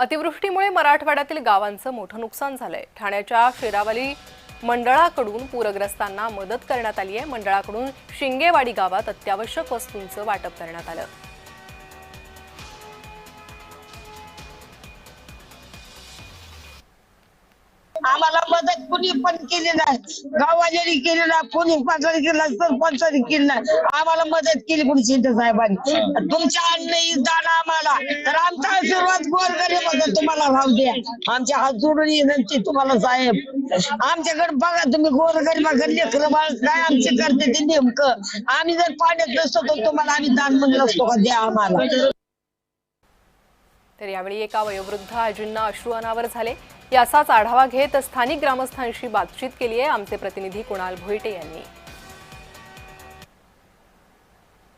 अतिवृष्टीमुळे मराठवाड्यातील गावांचं मोठं नुकसान झालंय. ठाण्याच्या शेरावली मंडळाकडून पूरग्रस्तांना मदत करण्यात आली आहे मंडळाकडून शिंगेवाडी गावात अत्यावश्यक वस्तूंचं वाटप करण्यात आलं. आम्हाला मदत कुणी पण केली नाही. गाववाल्यानी केली नाही पोलीस पंचायत केला नाही सरपंचांनी केली नाही. आम्हाला मदत केली कुणी शिंदे साहेबांनी. तुमच्या अन्न दान आम्हाला. तर आमचा आशीर्वाद गोर गरीब तुम्हाला राहू द्या. आमच्या हात जोडून विनंती तुम्हाला साहेब. आमच्याकडे बघा तुम्ही गोर गरीबाकडे लेकरं बाळ काय आमचे करते ते नेमकं. आम्ही जर पाण्यात नसतो तर तुम्हाला आम्ही दान म्हणलं असतो का द्या आम्हाला. तर यावेळी एका वयोवृद्ध आजींना अश्रू अनावर झाले. याचाच आढावा घेत स्थानिक ग्रामस्थांशी बातचीत केली आहे आमचे प्रतिनिधी कुणाल भोईटे यांनी.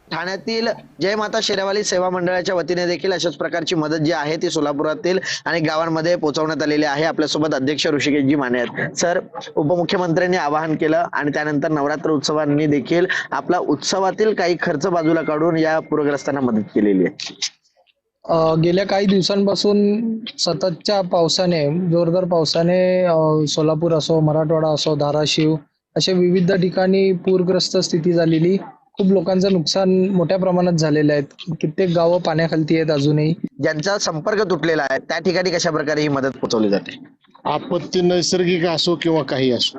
ठाण्यातील जय माता शेरावाली सेवा मंडळाच्या वतीने देखील अशाच प्रकारची मदत जी आहे ती सोलापुरातील आणि गावांमध्ये पोहोचवण्यात आलेली आहे. आपल्यासोबत अध्यक्ष ऋषिकेशजी माने आहेत. सर उपमुख्यमंत्र्यांनी आवाहन केलं आणि त्यानंतर नवरात्र उत्सवांनी देखील आपला उत्सवातील काही खर्च बाजूला काढून या पूरग्रस्तांना मदत केलेली आहे. गेल्या काही दिवसांपासून सततच्या पावसाने जोरदार पावसाने सोलापूर असो मराठवाडा असो धाराशिव अशा विविध ठिकाणी पूरग्रस्त स्थिती झालेली. खूप लोकांचं नुकसान मोठ्या प्रमाणात झालेलं आहे. कित्येक गावं पाण्याखालती आहेत अजूनही. ज्यांचा संपर्क तुटलेला आहे त्या ठिकाणी कशा प्रकारे ही मदत पोहोचवली जाते? आपत्ती नैसर्गिक असो किंवा काही असो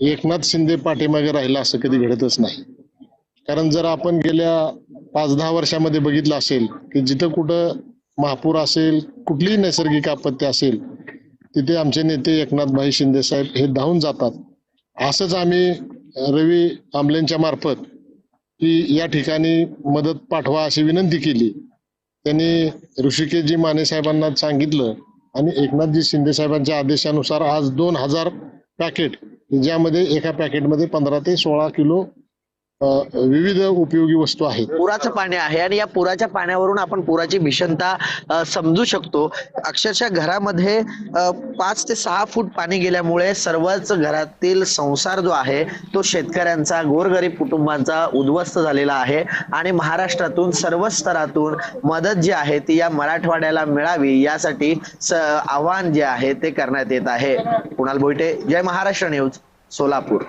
एकनाथ शिंदे पाठीमागे राहिला असं कधी घडतच नाही. कारण जर आपण गेल्या पाच दहा वर्षामध्ये बघितलं असेल की जिथं कुठं महापूर असेल कुठलीही नैसर्गिक आपत्ती असेल तिथे आमचे नेते एकनाथभाई शिंदे साहेब हे धावून जातात. असंच आम्ही रवी आंबलेंच्या मार्फत की या ठिकाणी मदत पाठवा अशी विनंती केली. त्यांनी ऋषिकेशजी माने साहेबांना सांगितलं आणि एकनाथजी शिंदे साहेबांच्या आदेशानुसार आज दोन हजार पॅकेट ज्यामध्ये एका पॅकेटमध्ये पंधरा ते सोळा किलो विविध उपयोगी वस्तू आहेत. पुराचं पाणी आहे आणि या पुराच्या पाण्यावरून आपण पुराची भीषणता समजू शकतो. अक्षरशः घरामध्ये पाच ते सहा फूट पाणी गेल्यामुळे सर्वच घरातील संसार जो आहे तो शेतकऱ्यांचा गोरगरीब कुटुंबांचा उद्ध्वस्त झालेला आहे. आणि महाराष्ट्रातून सर्व स्तरातून मदत जी आहे ती या मराठवाड्याला मिळावी यासाठी आव्हान जे आहे ते करण्यात येत आहे. कुणाल बोईटे जय महाराष्ट्र न्यूज सोलापूर.